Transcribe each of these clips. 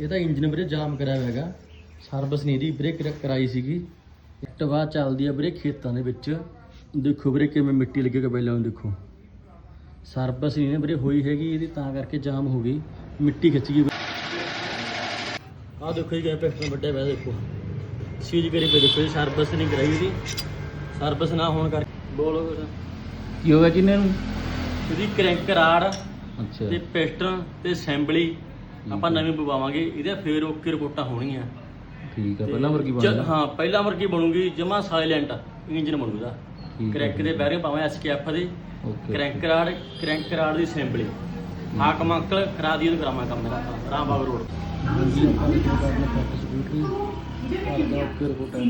ਇਹਦਾ ਇੰਜਨ ਵੀਰੇ ਜਾਮ ਕਰਿਆ ਹੋਇਆ ਹੈਗਾ। ਸਰਵਿਸ ਨਹੀਂ ਦੀ ਵੀਰੇ ਕਰ- ਕਰਾਈ ਸੀਗੀ। ਐਕਟਿਵਾ ਚੱਲਦੀ ਆ ਵੀਰੇ ਖੇਤਾਂ ਦੇ ਵਿੱਚ। ਦੇਖੋ ਵੀਰੇ ਕਿਵੇਂ ਮਿੱਟੀ ਲੱਗੇਗਾ ਪਹਿਲਾਂ ਨੂੰ ਦੇਖੋ। ਸਰਵਿਸ ਨਹੀਂ ਨੇ ਵੀਰੇ ਹੋਈ ਹੈਗੀ ਇਹਦੀ ਤਾਂ ਕਰਕੇ ਜਾਮ ਹੋ ਗਈ। ਮਿੱਟੀ ਖਿੱਚ ਗਈ ਆਹ ਦੇਖੋ ਜੀ ਕਿਵੇਂ ਪਿਸਟਨ ਵੱਡੇ ਪਿਆ ਦੇਖੋ। ਸੀਜ ਕਰੀ ਪਈ ਦੇਖੋ ਜੀ ਸਰਵਿਸ ਨਹੀਂ ਕਰਾਈ ਇਹਦੀ। ਸਰਵਿਸ ਨਾ ਹੋਣ ਕਰਕੇ। ਬੋਲੋ ਕੁਛ। ਕੀ ਹੋ ਗਿਆ ਕਿੰਨੇ ਨੂੰ? ਇਹਦੀ ਕ੍ਰੈਂਕ ਰਾੜ ਅੱਛਾ। ਤੇ ਪਿਸਟਨ ਤੇ ਅਸੈਂਬਲੀ ਆਪਾਂ ਨਵੀਂ ਪਵਾਵਾਂਗੇ ਇਹਦੇ ਫੇਰ ਓਕੇ ਰਿਪੋਰਟਾਂ ਹੋਣਗੀਆਂ। ਠੀਕ ਆ ਪਹਿਲਾਂ ਵਰਗੀ ਜ- ਬਣ ਹਾਂ ਪਹਿਲਾ ਵਰਗੀ ਬਣੂਗੀ ਜਮਾ ਸਾਇਲੈਂਟ ਇੰਜਨ ਬਣੂਗਾ। ਕ੍ਰੈਂਕ ਦੇ ਬੈਰਿੰਗ ਪਾਵਾਂ ਐਸਕੇਐਫ ਦੇ ਓਕੇ ਕ੍ਰੈਂਕ ਰਾੜ ਕ੍ਰੈਂਕ ਦੀ ਅਸੈਂਬਲੀ ਹਾਕਮ ਅੰਕਲ ਕਰਾ ਦੀ ਉਹਨੂੰ ਕਰਾਵਾਂ ਕੰਮ ਮੇਰਾ ਆਪਾਂ ਰਾਮਬਾਗ ਰੋਡ ਜੀ ਆਪਾਂ ਨੇ ਕਿਹਾ ਕਰਨਾ ਫੱਟ ਸਕੂਟਰੀ ਕਰਦਾ ਓਕੇ ਰਿਪੋਰਟਾਂ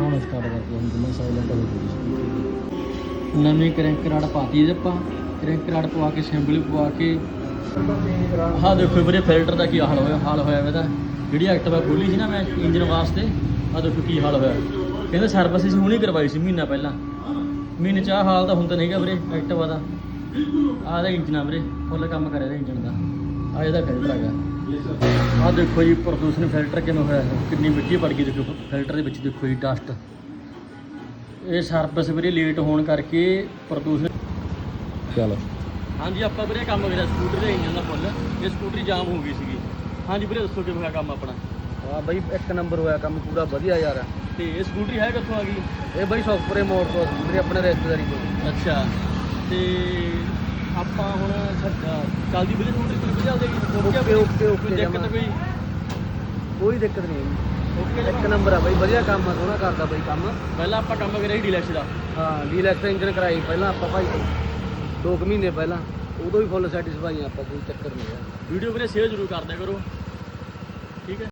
ਹੁਣ ਸਟਾਰਟ ਕਰਦੇ ਹਾਂ ਜਮਾ ਸਾਇਲੈਂਟ ਹੋ ਗਈ। ਸਕੂਟਰੀ ਨਵੀਂ ਕ੍ਰੈਂਕ ਰਾੜ ਪਾਤੀ ਇਹਦੇ ਆਪਾਂ। ਕ੍ਰੈਂਕ ਰਾੜ ਪਵਾ ਕੇ ਅਸੈਂਬਲੀ ਪਵਾ ਕੇ ਆਹ ਦੇਖੋ ਵੀਰੇ ਫਿਲਟਰ ਦਾ ਕੀ ਹਾਲ ਹੋਇਆ ਹਾਲ ਹੋਇਆ ਇਹਦਾ। ਜਿਹੜੀ ਐਕਟਿਵਾ ਖੋਲੀ ਸੀ ਨਾ ਮੈਂ ਇੰਜਨ ਵਾਸਤੇ, ਆਹ ਦੇਖੋ ਕੀ ਹਾਲ ਹੋਇਆ। ਕਹਿੰਦੇ ਸਰਵਿਸ ਅਸੀਂ ਹੁਣੀ ਕਰਵਾਈ ਸੀ ਮਹੀਨਾ ਪਹਿਲਾਂ। ਮਹੀਨੇ ਚ ਆਹ ਹਾਲ ਤਾਂ ਹੁੰਦਾ ਨਹੀਂਗਾ ਵੀਰੇ ਐਕਟਿਵਾ ਦਾ ਆਹ ਦਾ ਇੰਜਨ ਆ ਵੀਰੇ ਫੁੱਲ ਕੰਮ ਕਰਿਆ ਇਹਦਾ ਇੰਜਨ ਦਾ। ਆ ਇਹਦਾ ਫਿਲਟਰ ਹੈਗਾ। ਆਹ ਦੇਖੋ ਜੀ, ਪ੍ਰਦੂਸ਼ਣ ਫਿਲਟਰ ਕਿਵੇਂ ਹੋਇਆ ਹੈ ਕਿੰਨੀ ਮਿੱਟੀ ਪੜ ਗਈ ਦੇਖੋ ਫਿਲਟਰ ਦੇ ਵਿੱਚ ਦੇਖੋ ਜੀ ਡਸਟ ਇਹ ਸਰਵਿਸ ਵੀਰੇ ਲੇਟ ਹੋਣ ਕਰਕੇ ਪ੍ਰਦੂਸ਼ਣ ਚਲੋ। ਹਾਂਜੀ ਆਪਾਂ ਵੀਰੇ ਕੰਮ ਕਰਿਆ ਸਕੂਟਰ ਦੇ ਇੰਜਨ ਦਾ ਫੁੱਲ ਇਹ ਸਕੂਟਰੀ ਜਾਮ ਹੋ ਗਈ ਸੀਗੀ। ਹਾਂਜੀ ਵੀਰੇ ਦੱਸੋ ਕਿਵੇਂ ਹੋਇਆ ਕੰਮ ਆਪਣਾ? ਆ ਬਈ ਇੱਕ ਨੰਬਰ ਹੋਇਆ ਕੰਮ ਪੂਰਾ ਵਧੀਆ ਯਾਰ। ਤੇ ਇਹ ਸਕੂਟਰੀ ਹੈ ਕਿੱਥੋਂ ਆ ਗਈ? ਇਹ ਬਈ ਸੌਕਪੁਰੇ ਮੋੜ ਤੋਂ ਮੇਰੇ ਆਪਣੇ ਰਿਸ਼ਤੇਦਾਰੀ ਤੋਂ। ਅੱਛਾ। ਤੇ ਆਪਾਂ ਹੁਣ ਚੱਲਦੀ ਵੀਰੇ ਸਕੂਟਰੀ ਕਿੱਥੇ ਚੱਲਦੀ ਓਕੇ, ਓਕੇ, ਓਕੇ, ਕੋਈ ਦਿੱਕਤ। ਕੋਈ? ਕੋਈ ਦਿੱਕਤ ਨਹੀਂ ਓਕੇ ਇੱਕ ਨੰਬਰ ਆ ਬਈ ਵਧੀਆ ਕੰਮ ਆ ਸੋਹਣਾ ਕਰਦਾ ਬਈ ਕੰਮ। ਪਹਿਲਾਂ ਆਪਾਂ ਕੰਮ ਕਰਿਆ ਡੀਲੈਕਸ ਦਾ। ਹਾਂ ਡੀਲੈਕਸ ਇੰਜਨ ਕਰਾਈ ਪਹਿਲਾਂ ਆਪਾਂ ਭਾਈ 2 ਮਹੀਨੇ ਪਹਿਲਾਂ, ਉਦੋਂ ਵੀ ਫੁੱਲ ਸੈਟੀਸਫਾਈ ਆਪਾਂ, ਕੋਈ ਚੱਕਰ ਨਹੀਂ ਹੈ ਵੀਡੀਓ ਵੀਰੇ ਸ਼ੇਅਰ ਜ਼ਰੂਰ ਕਰਦੇ ਕਰੋ। ਠੀਕ ਹੈ।